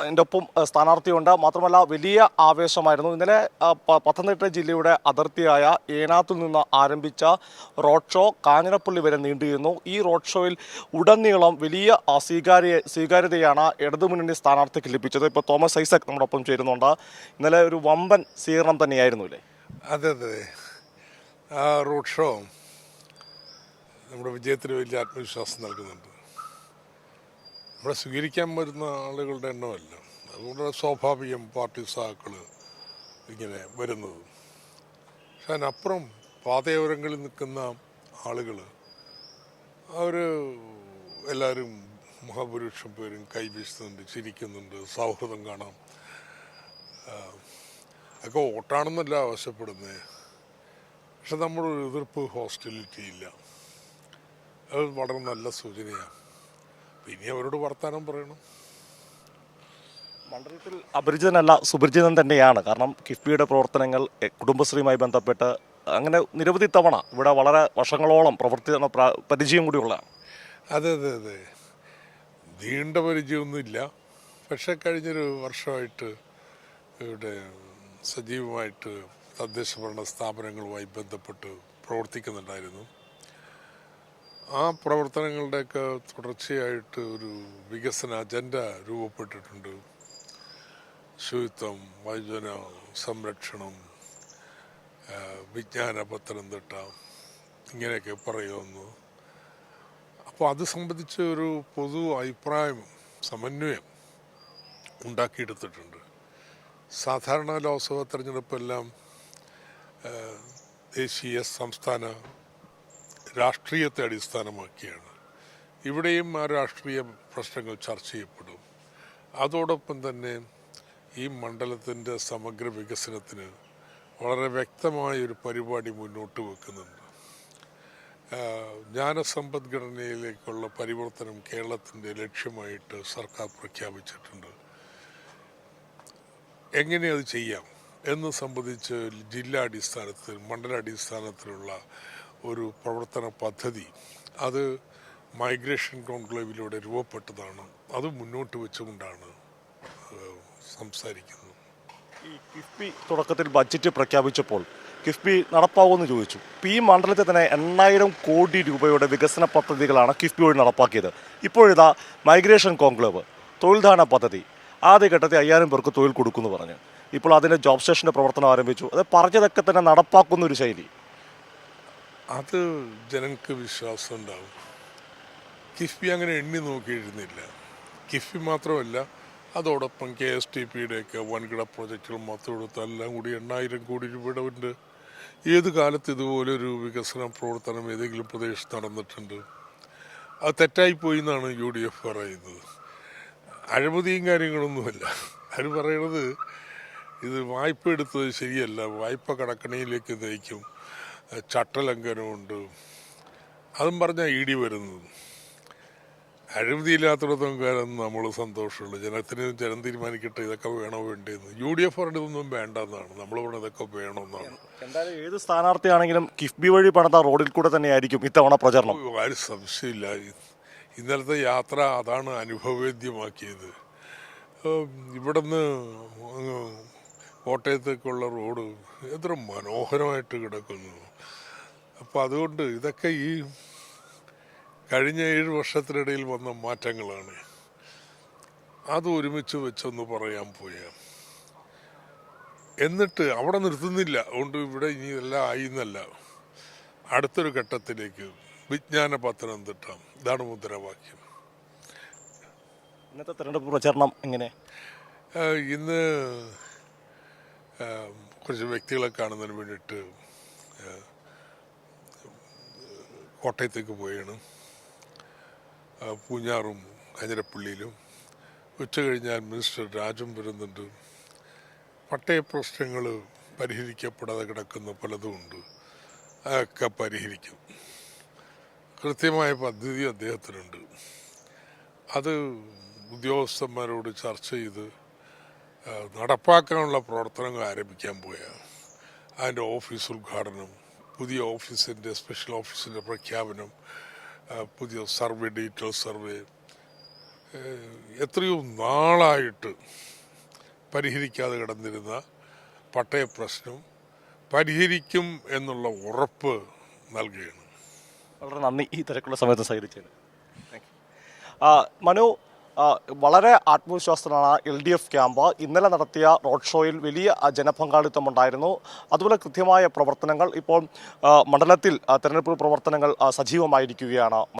അതിന്റെ ഒപ്പം സ്ഥാനാർത്ഥിയുണ്ട്. മാത്രമല്ല വലിയ ആവേശമായിരുന്നു. ഇന്നലെ പത്തനംതിട്ട ജില്ലയുടെ അതിർത്തിയായ ഏനാത്തിൽ നിന്ന് ആരംഭിച്ച റോഡ് ഷോ കാഞ്ഞിരപ്പള്ളി വരെ നീണ്ടിരുന്നു ഈ റോഡ് ഷോയിൽ ഉടനീളം വലിയ സ്വീകാര്യ സ്വീകാര്യതയാണ് ഇടതുമുന്നണി സ്ഥാനാർത്ഥിക്ക് ലഭിച്ചത്. ഇപ്പോൾ തോമസ് ഐസക് നമ്മുടെ ഒപ്പം ചേരുന്നുണ്ട്. ഇന്നലെ ഒരു വമ്പൻ സ്വീകരണം തന്നെയായിരുന്നു അല്ലേ അതെ അതെ. ആ റോഡ് ഷോ നമ്മുടെ വിജയത്തിന് വലിയ ആത്മവിശ്വാസം നൽകുന്നുണ്ട്. നമ്മളെ സ്വീകരിക്കാൻ വരുന്ന ആളുകളുടെ എണ്ണമല്ല. അതുകൊണ്ട് സ്വാഭാവികം പാർട്ടി സഹാക്കൾ ഇങ്ങനെ വരുന്നത്. പക്ഷെ അതിനപ്പുറം പാതയോരങ്ങളിൽ നിൽക്കുന്ന ആളുകൾ അവർ എല്ലാവരും മഹാപുരുഷം പേരും കൈവീശുന്നുണ്ട് ചിരിക്കുന്നുണ്ട് സൗഹൃദം കാണാം. ഒക്കെ വോട്ടാണെന്നല്ല ആവശ്യപ്പെടുന്നത് പക്ഷെ നമ്മളൊരു എതിർപ്പ് ഹോസ്റ്റലിറ്റി ഇല്ല അത് വളരെ നല്ല സൂചനയാണ്. ഇനി അവരോട് വർത്തമാനം പറയണം. മണ്ഡലത്തിൽ അപരിചിതനല്ല സുപരിചിതൻ തന്നെയാണ്. കാരണം കിഫ്ബിയുടെ പ്രവർത്തനങ്ങൾ കുടുംബശ്രീയുമായി ബന്ധപ്പെട്ട് അങ്ങനെ നിരവധി തവണ ഇവിടെ വളരെ വർഷങ്ങളോളം പ്രവർത്തി പ്ര- പരിചയം കൂടിയുള്ളതാണ് അതെ അതെ അതെ. നീണ്ട പരിചയമൊന്നുമില്ല. പക്ഷെ കഴിഞ്ഞൊരു വർഷമായിട്ട് ഇവിടെ സജീവമായിട്ട് തദ്ദേശ ഭരണ സ്ഥാപനങ്ങളുമായി ബന്ധപ്പെട്ട് പ്രവർത്തിക്കുന്നുണ്ടായിരുന്നു. ആ പ്രവർത്തനങ്ങളുടെയൊക്കെ തുടർച്ചയായിട്ട് ഒരു വികസന അജണ്ട രൂപപ്പെട്ടിട്ടുണ്ട്. ശുചിത്വം വൈജന സംരക്ഷണം വിജ്ഞാന പത്തനംതിട്ട ഇങ്ങനെയൊക്കെ പറയുന്നു. അപ്പോൾ അത് സംബന്ധിച്ച് ഒരു പൊതു അഭിപ്രായം സമന്വയം ഉണ്ടാക്കിയെടുത്തിട്ടുണ്ട്. സാധാരണ ലോക്സഭാ തെരഞ്ഞെടുപ്പെല്ലാം ദേശീയ സംസ്ഥാന രാഷ്ട്രീയത്തെ അടിസ്ഥാനമാക്കിയാണ്. ഇവിടെയും ആ രാഷ്ട്രീയ പ്രശ്നങ്ങൾ ചർച്ച ചെയ്യപ്പെടും. അതോടൊപ്പം തന്നെ ഈ മണ്ഡലത്തിന്റെ സമഗ്ര വികസനത്തിന് വളരെ വ്യക്തമായ ഒരു പരിപാടി മുന്നോട്ട് വെക്കുന്നുണ്ട്. ജ്ഞാനസമ്പദ് ജ്ഞാനസമ്പദ്ഘടനയിലേക്കുള്ള പരിവർത്തനം കേരളത്തിന്റെ ലക്ഷ്യമായിട്ട് സർക്കാർ പ്രഖ്യാപിച്ചിട്ടുണ്ട്. എങ്ങനെ അത് ചെയ്യാം? എന്ന് സംബന്ധിച്ച് ജില്ലാടിസ്ഥാനത്തിൽ മണ്ഡലാടിസ്ഥാനത്തിലുള്ള ഒരു പ്രവർത്തന പദ്ധതി. അത് മൈഗ്രേഷൻ കോൺക്ലേവിലൂടെ രൂപപ്പെട്ടതാണ്. അത് മുന്നോട്ട് വെച്ചുകൊണ്ടാണ് സംസാരിക്കുന്നത്. ഈ കിഫ്ബി തുടക്കത്തിൽ ബഡ്ജറ്റ് പ്രഖ്യാപിച്ചപ്പോൾ കിഫ്ബി നടപ്പാവുമെന്ന് ചോദിച്ചു. ഈ മണ്ഡലത്തിൽ തന്നെ എണ്ണായിരം കോടി രൂപയുടെ വികസന പദ്ധതികളാണ് കിഫ്ബി വഴി നടപ്പാക്കിയത്. ഇപ്പോഴിതാ മൈഗ്രേഷൻ കോൺക്ലേവ് തൊഴിൽദാന പദ്ധതി ആദ്യഘട്ടത്തിൽ അയ്യായിരം പേർക്ക് തൊഴിൽ കൊടുക്കുമെന്ന് പറഞ്ഞു. ഇപ്പോൾ അതിന്റെ ജോബ് സ്റ്റേഷന്റെ പ്രവർത്തനം ആരംഭിച്ചു. അത് പറഞ്ഞതൊക്കെ തന്നെ നടപ്പാക്കുന്ന ഒരു ശൈലി. അത് ജനങ്ങൾക്ക് വിശ്വാസം ഉണ്ടാവും. കിഫ്ബി അങ്ങനെ എണ്ണി നോക്കിയിരുന്നില്ല. കിഫ്ബി മാത്രമല്ല അതോടൊപ്പം കെ എസ് ടി പിയുടെയൊക്കെ വൻകിട പ്രോജക്റ്റുകൾ മൊത്തം എടുത്ത് എല്ലാം കൂടി എണ്ണായിരം കോടി രൂപയുടെ ഉണ്ട് ഏത് കാലത്ത് ഇതുപോലെ ഒരു വികസന പ്രവർത്തനം ഏതെങ്കിലും പ്രദേശത്ത് നടന്നിട്ടുണ്ട്? അത് തെറ്റായിപ്പോയി എന്നാണ് യു ഡി എഫ് പറയുന്നത്. അഴിമതിയും കാര്യങ്ങളൊന്നുമല്ല. അവർ പറയണത് ഇത് വായ്പ എടുത്തത് ശരിയല്ല. വായ്പ കടക്കണിയിലേക്ക് നയിക്കും. ചട്ടലംഘനമുണ്ട്. അതും പറഞ്ഞാൽ ഇടി വരുന്നത്. അഴിമതിയില്ലാത്തിടത്തോളം കാലം നമ്മൾ സന്തോഷമുള്ളൂ ജനത്തിന് ജനം തീരുമാനിക്കട്ടെ ഇതൊക്കെ വേണോ വേണ്ടതെന്ന് യു ഡി എഫ് പറഞ്ഞതൊന്നും വേണ്ടെന്നാണ്. നമ്മൾ പറഞ്ഞത് ഇതൊക്കെ വേണമെന്നാണ് എന്തായാലും ഏത് സ്ഥാനാർത്ഥിയാണെങ്കിലും കിഫ്ബി വഴി പണിത റോഡിൽ കൂടെ തന്നെയായിരിക്കും ഇത്തവണ പ്രചരണം. ആരും സംശയമില്ല. ഇന്നലത്തെ യാത്ര അതാണ് അനുഭവവേദ്യമാക്കിയത്. ഇവിടുന്ന് കോട്ടയത്തേക്കുള്ള റോഡ് എത്ര മനോഹരമായിട്ട് കിടക്കുന്നു. അപ്പം അതുകൊണ്ട് ഇതൊക്കെ ഈ കഴിഞ്ഞ ഏഴ് വർഷത്തിനിടയിൽ വന്ന മാറ്റങ്ങളാണ്. അത് ഒരുമിച്ച് വെച്ചൊന്ന് പറയാൻ പോയ. എന്നിട്ട് അവിടെ നിർത്തുന്നില്ല. അതുകൊണ്ട് ഇവിടെ ഇനി ഇതെല്ലാം ആയി എന്നല്ല അടുത്തൊരു ഘട്ടത്തിലേക്ക് വിജ്ഞാന പത്തനംതിട്ട ഇതാണ് മുദ്രാവാക്യം. ഇന്നത്തെ തെരഞ്ഞെടുപ്പ് പ്രചരണം എങ്ങനെ? ഇന്ന് കുറച്ച് വ്യക്തികളെ കാണുന്നതിന് വേണ്ടിയിട്ട് കോട്ടയത്തേക്ക് പോയാണ്. പൂഞ്ഞാറും കാഞ്ഞിരപ്പള്ളിയിലും. ഉച്ച കഴിഞ്ഞാൽ മിനിസ്റ്റർ രാജും വരുന്നുണ്ട്. പട്ടയ പ്രശ്നങ്ങൾ പരിഹരിക്കപ്പെടാതെ കിടക്കുന്ന പലതും ഉണ്ട്. അതൊക്കെ പരിഹരിക്കും. കൃത്യമായ പദ്ധതി അദ്ദേഹത്തിനുണ്ട്. അത് ഉദ്യോഗസ്ഥന്മാരോട് ചർച്ച ചെയ്ത് നടപ്പാക്കാനുള്ള പ്രവർത്തനങ്ങൾ ആരംഭിക്കാൻ പോയ അതിന്റെ ഓഫീസ് ഉദ്ഘാടനം പുതിയ ഓഫീസിന്റെ സ്പെഷ്യൽ ഓഫീസിന്റെ പ്രഖ്യാപനം പുതിയ സർവേ ഡീറ്റെയിൽ സർവേ എത്രയോ നാളായിട്ട് പരിഹരിക്കാതെ കിടന്നിരുന്ന പട്ടയ പ്രശ്നം പരിഹരിക്കും എന്നുള്ള ഉറപ്പ് നൽകുകയാണ്. വളരെ നന്ദി ഈ തിരക്കുള്ള സമയത്ത് സഹകരിച്ചതിന്. മനു വളരെ ആത്മവിശ്വാസത്തിലാണ് എൽ ഡി എഫ് ക്യാമ്പ് ഇന്നലെ നടത്തിയ റോഡ് ഷോയിൽ വലിയ ജനപങ്കാളിത്തം ഉണ്ടായിരുന്നു. അതുപോലെ കൃത്യമായ പ്രവർത്തനങ്ങൾ ഇപ്പോൾ മണ്ഡലത്തിൽ തെരഞ്ഞെടുപ്പ് പ്രവർത്തനങ്ങൾ സജീവമായിരിക്കുകയാണ്.